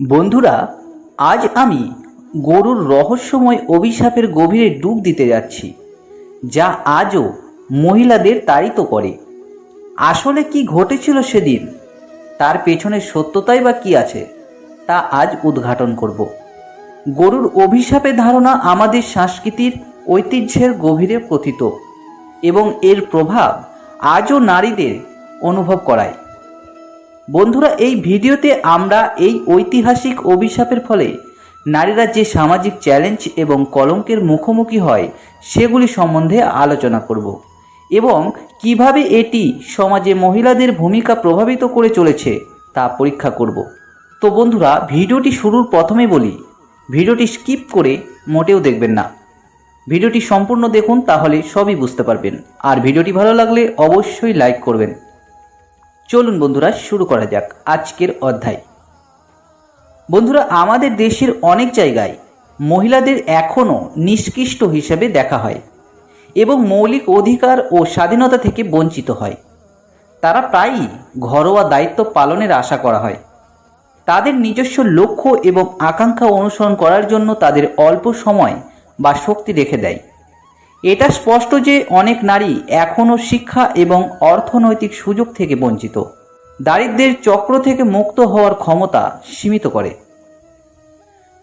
বন্ধুরা, আজ আমি গরুর রহস্যময় অভিশাপের গভীরে ডুব দিতে যাচ্ছি, যা আজও মহিলাদের তাড়িত করে। আসলে কি ঘটেছিল সেদিন? তার পেছনে সত্যতাই বা কি আছে, তা আজ উদ্ঘাটন করব। গরুর অভিশাপের ধারণা আমাদের সংস্কৃতির ঐতিহ্যের গভীরে কথিত এবং এর প্রভাব আজও নারীদের অনুভব করায়। বন্ধুরা, এই ভিডিওতে আমরা এই ঐতিহাসিক অভিশাপের ফলে নারীরা যে সামাজিক চ্যালেঞ্জ এবং কলঙ্কের মুখোমুখি হয়, সেগুলি সম্বন্ধে আলোচনা করব এবং কীভাবে এটি সমাজে মহিলাদের ভূমিকা প্রভাবিত করে চলেছে তা পরীক্ষা করব। তো বন্ধুরা, ভিডিওটি শুরুর প্রথমে বলি, ভিডিওটি স্কিপ করে মোটেও দেখবেন না। ভিডিওটি সম্পূর্ণ দেখুন, তাহলে সবই বুঝতে পারবেন। আর ভিডিওটি ভালো লাগলে অবশ্যই লাইক করবেন। চলুন বন্ধুরা, শুরু করা যাক আজকের অধ্যায়। বন্ধুরা, আমাদের দেশের অনেক জায়গায় মহিলাদের এখনও নিষ্কৃষ্ট হিসেবে দেখা হয় এবং মৌলিক অধিকার ও স্বাধীনতা থেকে বঞ্চিত হয়। তারা প্রায়ই ঘরোয়া দায়িত্ব পালনের আশা করা হয়। তাদের নিজস্ব লক্ষ্য এবং আকাঙ্ক্ষা অনুসরণ করার জন্য তাদের অল্প সময় বা শক্তি রেখে দেয়। এটা স্পষ্ট যে অনেক নারী এখনও শিক্ষা এবং অর্থনৈতিক সুযোগ থেকে বঞ্চিত। দারিদ্র্যের চক্র থেকে মুক্ত হওয়ার ক্ষমতা সীমিত করে।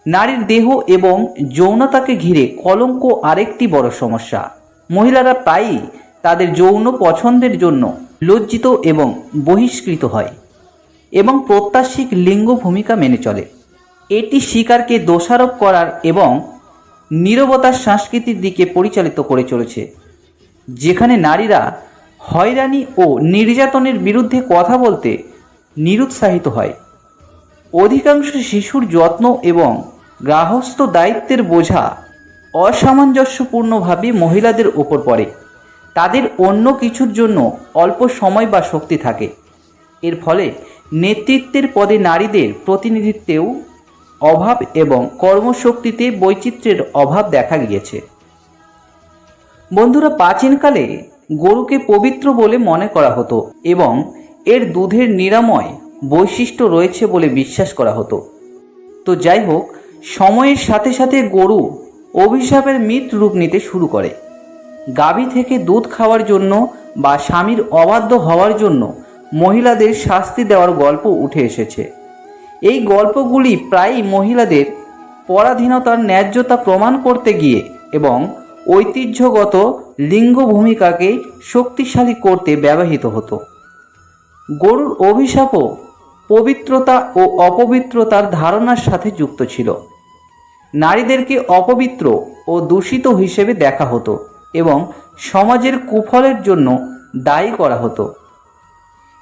নারীর দেহ এবং যৌনতাকে ঘিরে কলঙ্ক আরেকটি বড় সমস্যা। মহিলারা প্রায়ই তাদের যৌন পছন্দের জন্য লজ্জিত এবং বহিষ্কৃত হয় এবং প্রত্যাশিক লিঙ্গ ভূমিকা মেনে চলে। এটি শিকারকে দোষারোপ করার এবং নীরবতার সংস্কৃতির দিকে পরিচালিত করে চলেছে, যেখানে নারীরা হয়রানি ও নির্যাতনের বিরুদ্ধে কথা বলতে নিরুৎসাহিত হয়। অধিকাংশ শিশুর যত্ন এবং গার্হস্থ দায়িত্বের বোঝা অসামঞ্জস্যপূর্ণভাবে মহিলাদের ওপর পড়ে। তাদের অন্য কিছুর জন্য অল্প সময় বা শক্তি থাকে। এর ফলে নেতৃত্বের পদে নারীদের প্রতিনিধিত্বেও অভাব এবং কর্মশক্তিতে বৈচিত্র্যের অভাব দেখা গিয়েছে। বন্ধুরা, প্রাচীনকালে গরুকে পবিত্র বলে মনে করা হতো এবং এর দুধের নিরাময় বৈশিষ্ট্য রয়েছে বলে বিশ্বাস করা হতো। তো যাই হোক, সময়ের সাথে সাথে গরু অভিশাপের মিত রূপ নিতে শুরু করে। গাভী থেকে দুধ খাওয়ার জন্য বা স্বামীর অবাধ্য হওয়ার জন্য মহিলাদের শাস্তি দেওয়ার গল্প উঠে এসেছে। এই গল্পগুলি প্রায়ই মহিলাদের পরাধীনতার ন্যায্যতা প্রমাণ করতে গিয়ে এবং ঐতিহ্যগত লিঙ্গ ভূমিকাকে শক্তিশালী করতে ব্যবহৃত হতো। গরুর অভিশাপও পবিত্রতা ও অপবিত্রতার ধারণার সাথে যুক্ত ছিল। নারীদেরকে অপবিত্র ও দূষিত হিসেবে দেখা হতো এবং সমাজের কুফলের জন্য দায়ী করা হতো।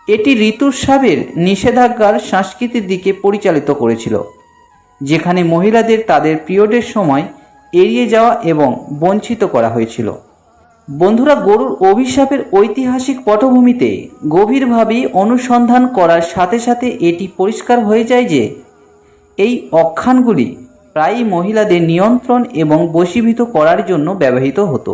এটি ঋতুস্রাবের নিষেধাজ্ঞার সংস্কৃতির দিকে পরিচালিত করেছিল, যেখানে মহিলাদের তাদের পিরিয়ডের সময় এড়িয়ে যাওয়া এবং বঞ্চিত করা হয়েছিল। বন্ধুরা, গরুর অভিশাপের ঐতিহাসিক পটভূমিতে গভীরভাবে অনুসন্ধান করার সাথে সাথে এটি পরিষ্কার হয়ে যায় যে, এই অখ্যানগুলি প্রায়ই মহিলাদের নিয়ন্ত্রণ এবং বশীভূত করার জন্য ব্যবহৃত হতো।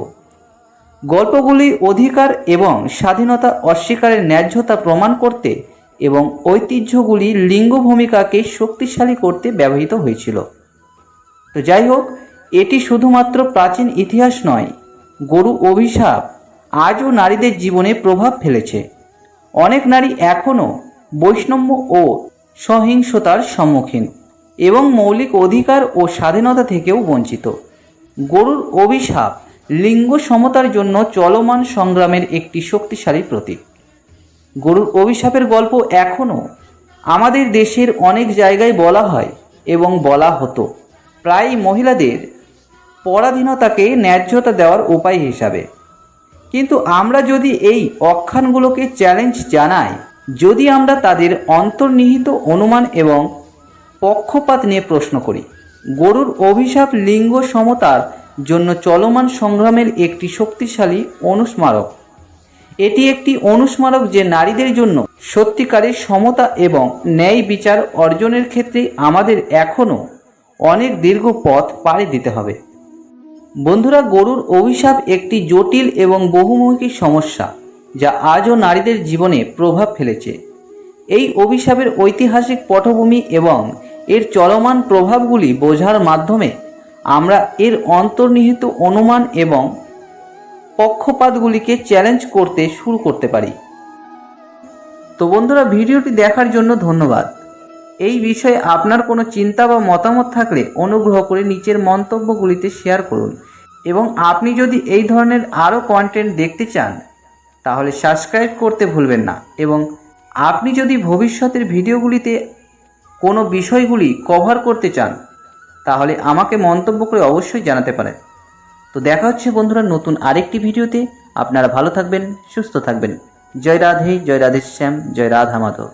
গল্পগুলি অধিকার এবং স্বাধীনতা অস্বীকারের ন্যায্যতা প্রমাণ করতে এবং ঐতিহ্যগুলি লিঙ্গ ভূমিকাকে শক্তিশালী করতে ব্যবহৃত হয়েছিল। তো যাই হোক, এটি শুধুমাত্র প্রাচীন ইতিহাস নয়, গরু অভিশাপ আজও নারীদের জীবনে প্রভাব ফেলেছে। অনেক নারী এখনও বৈষম্য ও সহিংসতার সম্মুখীন এবং মৌলিক অধিকার ও স্বাধীনতা থেকেও বঞ্চিত। গরুর অভিশাপ লিঙ্গ সমতার জন্য চলমান সংগ্রামের একটি শক্তিশালী প্রতীক। গরুর অভিশাপের গল্প এখনও আমাদের দেশের অনেক জায়গায় বলা হয় এবং বলা হতো। প্রায় মহিলাদের পরাধীনতাকে ন্যায্যতা দেওয়ার উপায় হিসাবে। কিন্তু আমরা যদি এই অখ্যানগুলোকে চ্যালেঞ্জ জানাই, যদি আমরা তাদের অন্তর্নিহিত অনুমান এবং পক্ষপাত নিয়ে প্রশ্ন করি, গরুর অভিশাপ লিঙ্গ সমতার জন্য চলমান সংগ্রামের একটি শক্তিশালী অনুস্মারক। এটি একটি অনুস্মারক যে নারীদের জন্য সত্যিকারের সমতা এবং ন্যায় বিচার অর্জনের ক্ষেত্রে আমাদের এখনও অনেক দীর্ঘ পথ পাড়ি দিতে হবে। বন্ধুরা, গরুর অভিশাপ একটি জটিল এবং বহুমুখী সমস্যা যা আজও নারীদের জীবনে প্রভাব ফেলেছে। এই অভিশাপের ঐতিহাসিক পটভূমি এবং এর চলমান প্রভাবগুলি বোঝার মাধ্যমে আমরা এর অন্তর্নিহিত অনুমান এবং পক্ষপাতগুলিকে চ্যালেঞ্জ করতে শুরু করতে পারি। তো বন্ধুরা, ভিডিওটি দেখার জন্য ধন্যবাদ। এই বিষয়ে আপনার কোনো চিন্তা বা মতামত থাকলে অনুগ্রহ করে নিচের মন্তব্যগুলিতে শেয়ার করুন এবং আপনি যদি এই ধরনের আরও কন্টেন্ট দেখতে চান, তাহলে সাবস্ক্রাইব করতে ভুলবেন না এবং আপনি যদি ভবিষ্যতের ভিডিওগুলিতে কোনো বিষয়গুলি কভার করতে চান তাহলে আমাকে মন্তব্য করে অবশ্যই জানাতে পারেন তো দেখা হচ্ছে বন্ধুরা নতুন আরেকটি ভিডিওতে। আপনারা ভালো থাকবেন, সুস্থ থাকবেন। জয় রাধে জয় রাধে শ্যাম জয় রাধা মাধব।